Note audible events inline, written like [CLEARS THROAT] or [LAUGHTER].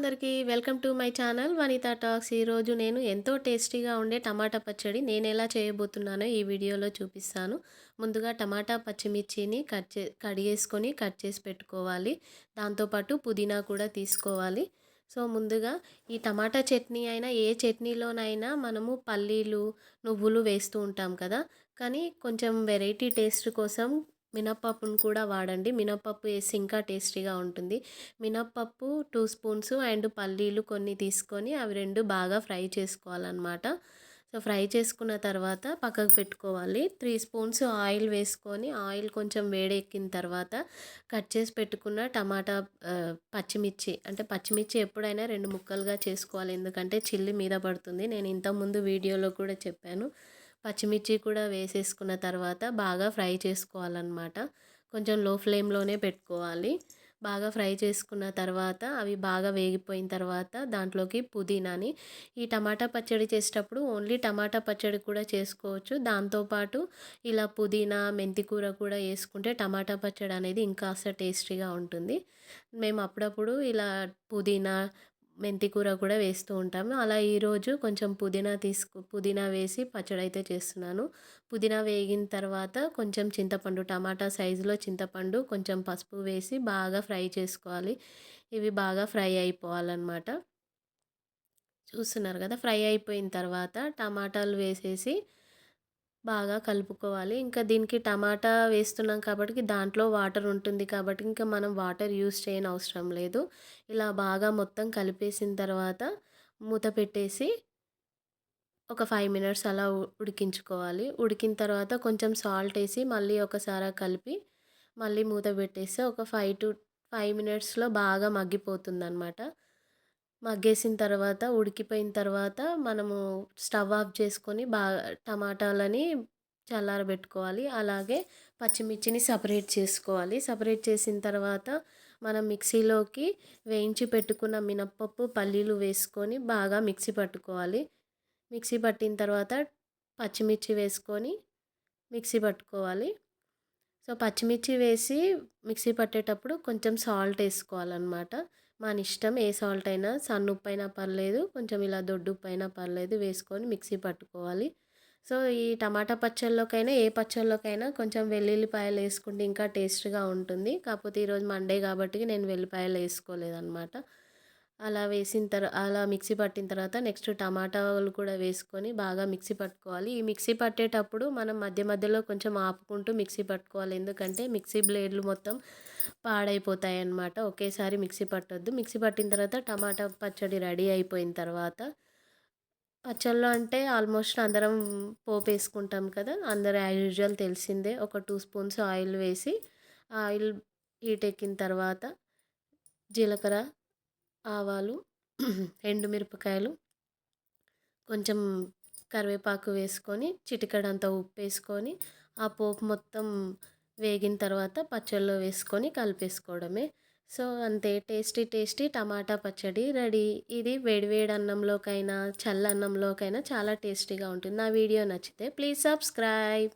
అందరికీ welcome to my channel Vanitha talks. ఈరోజు నేను ఎంతో టేస్టీగా ఉండే టమాటా పచ్చడి నేను ఎలా చేయబోతున్నానో ఈ వీడియోలో చూపిస్తాను. ముందుగా టమాటా పచ్చిమిర్చిని కట్ చే కడిగేసుకొని కట్ చేసి పెట్టుకోవాలి. దాంతోపాటు పుదీనా కూడా తీసుకోవాలి. సో ముందుగా ఈ టమాటా చట్నీ అయినా ఏ చట్నీలోనైనా మనము పల్లీలు నువ్వులు వేస్తూ ఉంటాం కదా. కానీ కొంచెం వెరైటీ టేస్ట్ కోసం మినప్పప్పును కూడా వాడండి. మినప్పప్పు వేసి ఇంకా టేస్టీగా ఉంటుంది. మినప్పప్పు టూ స్పూన్స్ అండ్ పల్లీలు కొన్ని తీసుకొని అవి రెండు బాగా ఫ్రై చేసుకోవాలన్నమాట. సో ఫ్రై చేసుకున్న తర్వాత పక్కకు పెట్టుకోవాలి. త్రీ స్పూన్స్ ఆయిల్ వేసుకొని ఆయిల్ కొంచెం వేడెక్కిన తర్వాత కట్ చేసి పెట్టుకున్న టమాటా పచ్చిమిర్చి. అంటే పచ్చిమిర్చి ఎప్పుడైనా రెండు ముక్కలుగా చేసుకోవాలి. ఎందుకంటే చిల్లి మీద పడుతుంది. నేను ఇంతకుముందు వీడియోలో కూడా చెప్పాను. పచ్చిమిర్చి కూడా వేసేసుకున్న తర్వాత బాగా ఫ్రై చేసుకోవాలన్నమాట. కొంచెం లో ఫ్లేమ్లోనే పెట్టుకోవాలి. బాగా ఫ్రై చేసుకున్న తర్వాత అవి బాగా వేగిపోయిన తర్వాత దాంట్లోకి పుదీనాని ఈ టమాటా పచ్చడి చేసేటప్పుడు ఓన్లీ టమాటా పచ్చడి కూడా చేసుకోవచ్చు. దాంతోపాటు ఇలా పుదీనా మెంతికూర కూడా వేసుకుంటే టమాటా పచ్చడి అనేది ఇంకా టేస్టీగా ఉంటుంది. మేము అప్పుడప్పుడు ఇలా పుదీనా మెంతి కూర కూడా వేస్తూ ఉంటాము. అలా ఈరోజు కొంచెం పుదీనా తీసుకు పుదీనా వేసి పచ్చడి అయితే చేస్తున్నాను. పుదీనా వేగిన తర్వాత కొంచెం చింతపండు టమాటా సైజులో చింతపండు కొంచెం పసుపు వేసి బాగా ఫ్రై చేసుకోవాలి. ఇవి బాగా ఫ్రై అయిపోవాలన్నమాట. చూస్తున్నారు కదా ఫ్రై అయిపోయిన తర్వాత టమాటాలు వేసేసి బాగా కలుపుకోవాలి. ఇంకా దీనికి టమాటా వేస్తున్నాం కాబట్టి దాంట్లో వాటర్ ఉంటుంది కాబట్టి ఇంకా మనం వాటర్ యూస్ చేయని అవసరం లేదు. ఇలా బాగా మొత్తం కలిపేసిన తర్వాత మూత పెట్టేసి ఒక ఫైవ్ మినిట్స్ అలా ఉడికించుకోవాలి. ఉడికిన తర్వాత కొంచెం సాల్ట్ వేసి మళ్ళీ ఒకసారి కలిపి మళ్ళీ మూత పెట్టేస్తే ఒక ఫైవ్ టు ఫైవ్ మినిట్స్లో బాగా మగ్గిపోతుంది అనమాట మగ్గేసిన తర్వాత ఉడికిపోయిన తర్వాత మనము స్టవ్ ఆఫ్ చేసుకొని బాగా టమాటాలని చల్లారబెట్టుకోవాలి. అలాగే పచ్చిమిర్చిని సపరేట్ చేసుకోవాలి. సపరేట్ చేసిన తర్వాత మనం మిక్సీలోకి వేయించి పెట్టుకున్న మినప్పప్పు పల్లీలు వేసుకొని బాగా మిక్సీ పట్టుకోవాలి. మిక్సీ పట్టిన తర్వాత పచ్చిమిర్చి వేసుకొని మిక్సీ పట్టుకోవాలి. సో పచ్చిమిర్చి వేసి మిక్సీ పట్టేటప్పుడు కొంచెం సాల్ట్ వేసుకోవాలన్నమాట. మన ఇష్టం ఏ సాల్ట్ అయినా సన్న ఉప్పు అయినా పర్లేదు కొంచెం ఇలా దొడ్డు ఉప్పు అయినా పర్లేదు వేసుకొని మిక్సీ పట్టుకోవాలి. సో ఈ టమాటా పచ్చళ్ళలోకైనా ఏ పచ్చళ్ళలోకైనా కొంచెం వెల్లుల్లిపాయలు వేసుకుంటే ఇంకా టేస్ట్గా ఉంటుంది. కాకపోతే ఈరోజు మండే కాబట్టి నేను వెల్లిపాయలు వేసుకోలేదన్నమాట. అలా వేసిన తర్వాత అలా మిక్సీ పట్టిన తర్వాత నెక్స్ట్ టమాటాలు కూడా వేసుకొని బాగా మిక్సీ పట్టుకోవాలి. ఈ మిక్సీ పట్టేటప్పుడు మనం మధ్య మధ్యలో కొంచెం ఆపుకుంటూ మిక్సీ పట్టుకోవాలి. ఎందుకంటే మిక్సీ బ్లేడ్లు మొత్తం పాడైపోతాయి అన్నమాట ఒకేసారి మిక్సీ పట్టొద్దు. మిక్సీ పట్టిన తర్వాత టమాటా పచ్చడి రెడీ అయిపోయిన తర్వాత పచ్చళ్ళు అంటే ఆల్మోస్ట్ అందరం పోపు వేసుకుంటాం కదా అందరు యాజ్ యూజువల్ తెలిసిందే. ఒక టూ స్పూన్స్ ఆయిల్ వేసి ఆయిల్ హీట్ ఎక్కిన తర్వాత జీలకర్ర ఆవాలు [CLEARS THROAT] ఎండుమిరపకాయలు కొంచెం కరివేపాకు వేసుకొని చిటికడంత ఉప్పు వేసుకొని ఆ పోపు మొత్తం వేగిన తర్వాత పచ్చళ్ళలో వేసుకొని కలిపేసుకోవడమే. సో అంతే. టేస్టీ టేస్టీ టమాటా పచ్చడి రెడీ. ఇది వేడివేడి అన్నంలోకైనా చల్ల అన్నంలోకైనా చాలా టేస్టీగా ఉంటుంది. నా వీడియో నచ్చితే ప్లీజ్ సబ్స్క్రైబ్.